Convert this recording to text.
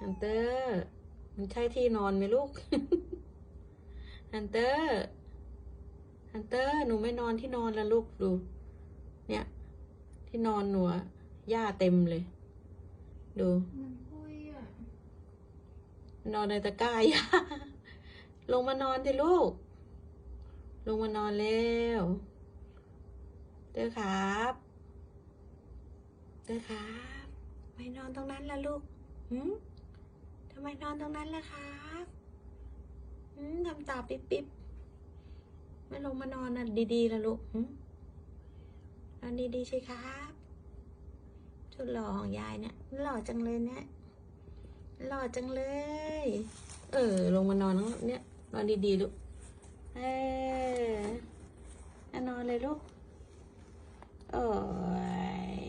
ฮันเตอร์ มันใช่ที่นอนไหมลูก ฮันเตอร์ ฮันเตอร์ หนูไม่นอนที่นอนแล้วลูกดู เนี่ย ที่นอนหนูอะหญ้าเต็มเลย ดูมันคุยอะนอนในตะกร้าหญ้าลงมานอนสิลูก ลงมานอนเร็วเด้อครับเด้อครับ ไม่นอนตรงนั้นล่ะลูก หืมทำ ไมนอนตรงนั้นล่ะครับทำตาปิ๊บปิ๊บไม่ลงมานอนน่ะดีๆล่ะลูกนอนดีๆสิครับชุดหล่อของยายเนี่ยหล่อจังเลยเนี่ยหล่อจังเลย เออ ลงมานอนเนี่ยนอนดีๆลูก เออนอนเลยลูก โอ้ย